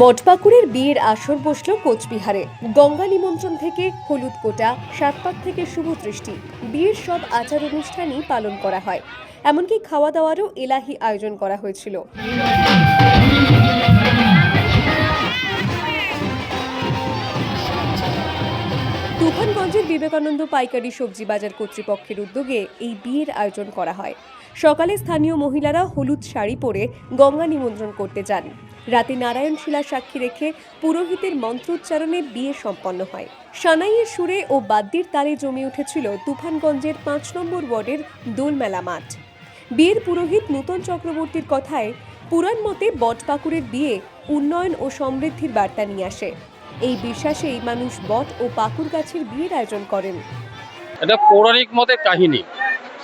বটপাকুড়ের বিয়ের আসর বসল কোচবিহারে। গঙ্গা নিমন্ত্রণ থেকে হলুদ কোটা, সাতপাক থেকে শুভ দৃষ্টি বিয়ের সব আচার অনুষ্ঠানই পালন করা হয়। এমনকি খাওয়া দাওয়ারও এলাহি আয়োজন করা হয়েছিল। তুফানগঞ্জের বিবেকানন্দ পাইকারি সবজি বাজার কর্তৃপক্ষের উদ্যোগে এই বিয়ের আয়োজন করা হয়। সকালে স্থানীয় মহিলারা হলুদ শাড়ি পরে গঙ্গা নিমন্ত্রণ করতে যান। রাতে নারায়ণ শিলা সাক্ষী রেখে পুরোহিতের মন্ত্রোচ্চারণে বিয়ে সম্পন্ন হয়। সানাইয়ের সুরে ও বাদ্যির তালে জমে উঠেছিল তুফানগঞ্জের পাঁচ নম্বর ওয়ার্ডের দোলমেলা মাঠ। বিয়ের পুরোহিত নূতন চক্রবর্তীর কথায়, পুরাণ মতে বটপাকুড়ের বিয়ে উন্নয়ন ও সমৃদ্ধির বার্তা নিয়ে আসে। এই বিশ্বাসেই মানুষ বট ও পাকুর গাছের বিয়ের আয়োজন করেন। এটা পৌরাণিক মতে কাহিনী।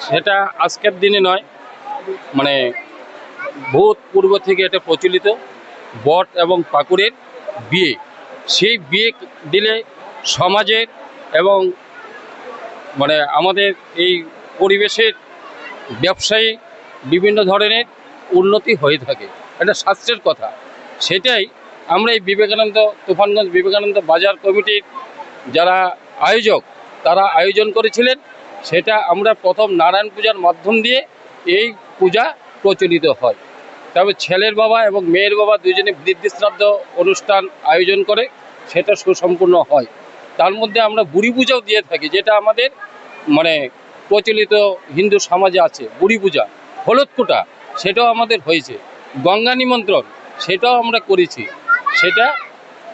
সেটা আজকের দিনে নয় মানে ভূত পূর্ব থেকে এটা প্রচলিত, বট এবং পাকুড়ের বিয়ে। সেই বিয়ে দিলে সমাজের এবং মানে আমাদের এই পরিবেশের ব্যবসায়ী বিভিন্ন ধরনের উন্নতি হয়ে থাকে। এটা শাস্ত্রের কথা। সেটাই আমরা এই বিবেকানন্দ তুফানগঞ্জ বিবেকানন্দ বাজার কমিটির যারা আয়োজক, তারা আয়োজন করেছিলেন। সেটা আমরা প্রথম নারায়ণ পূজার মাধ্যম দিয়ে এই পূজা প্রচলিত হয়। তবে ছেলের বাবা এবং মেয়ের বাবা দুজনে বৃদ্ধি শ্রাদ্ধ অনুষ্ঠান আয়োজন করে, সেটা সুসম্পূর্ণ হয়। তার মধ্যে আমরা বুড়ি পূজাও দিয়ে থাকি, যেটা আমাদের মানে প্রচলিত হিন্দু সমাজে আছে, বুড়ি পূজা। হলুদ কুটা, সেটাও আমাদের হয়েছে। গঙ্গা নিমন্ত্রণ, সেটাও আমরা করেছি। সেটা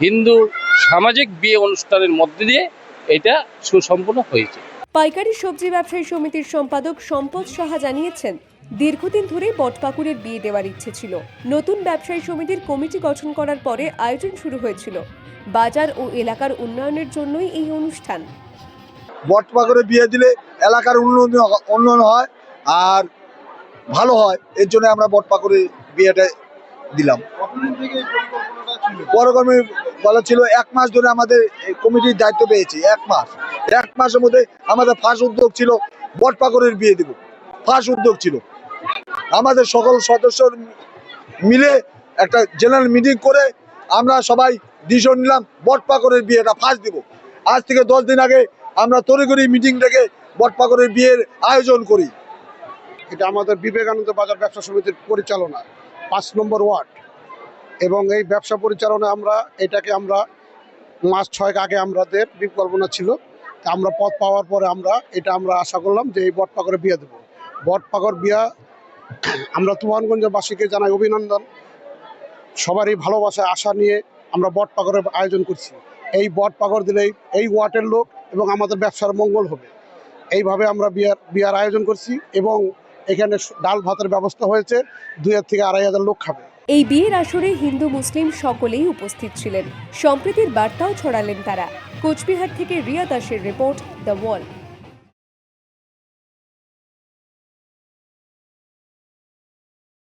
হিন্দু সামাজিক বিয়ে অনুষ্ঠানের মধ্যে দিয়ে এটা সুসম্পন্ন হয়েছে। পাইকারি সবজি ব্যবসায়ী সমিতির সম্পাদক সম্পদ সাহা জানিয়েছেন, দীর্ঘদিন ধরে বটপাকুড়ের বিয়ে দেওয়ার ইচ্ছে ছিল। নতুন ব্যবসায়ী সমিতির কমিটি গঠন করার পরে আয়োজন শুরু হয়েছিল। বাজার ও এলাকার উন্নয়নের জন্যই এই অনুষ্ঠান। বটপাকরে বিয়ে দিলে এলাকার উন্নয়ন উন্নয়ন হয় আর ভালো হয়। এর জন্য আমরা বটপাকরে বিয়েটা দিলাম। পরকর্মী বলা ছিল এক মাস ধরে আমাদের কমিটির দায়িত্ব পেয়েছি, এক মাস। এক মাসের মধ্যে আমাদের ফার্স্ট উদ্যোগ ছিল বটপাকরের বিয়ে দিব। ফার্স্ট উদ্যোগ ছিল। আমাদের সকল সদস্য মিলে একটা জেনারেল মিটিং করে আমরা সবাই ডিসিশন নিলাম বটপাকরের বিয়েটা ফার্স্ট দিব। আজ থেকে দশ দিন আগে আমরা তড়িঘড়ি মিটিং ডেকে বটপাকরের বিয়ের আয়োজন করি। এটা আমাদের বিবেকানন্দ বাজার ব্যবসা সমিতির পরিচালনা, পাঁচ নম্বর ওয়ার্ড। এবং এই ব্যবসা পরিচালনা আমরা, এটাকে আমরা মাস ছয়েক আগে আমাদের বিকল্পনা ছিল। আমরা পথ পাওয়ার পরে আমরা এটা আমরা আশা করলাম যে এই বটপাকরে বিয়ে দেবো। বটপাকর বিয়া আমরা তুফানগঞ্জবাসীকে জানাই অভিনন্দন। সবারই ভালোবাসা, আশা নিয়ে আমরা বটপাকরের আয়োজন করছি। এই বটপাকর দিলেই এই ওয়ার্ডের লোক এবং আমাদের ব্যবসার মঙ্গল হবে। এইভাবে আমরা বিয়ার বিয়ার আয়োজন করছি এবং এখানে ডাল ভাতের ব্যবস্থা হয়েছে। দুই হাজার থেকে আড়াই হাজার লোক খাবে। এই বিয়ের আসরে হিন্দু, মুসলিম সকলেই উপস্থিত ছিলেন। সম্প্রীতির বার্তাও ছড়ালেন তারা। কোচবিহার থেকে রিয়া দাসের রিপোর্ট, দ্য ওয়াল।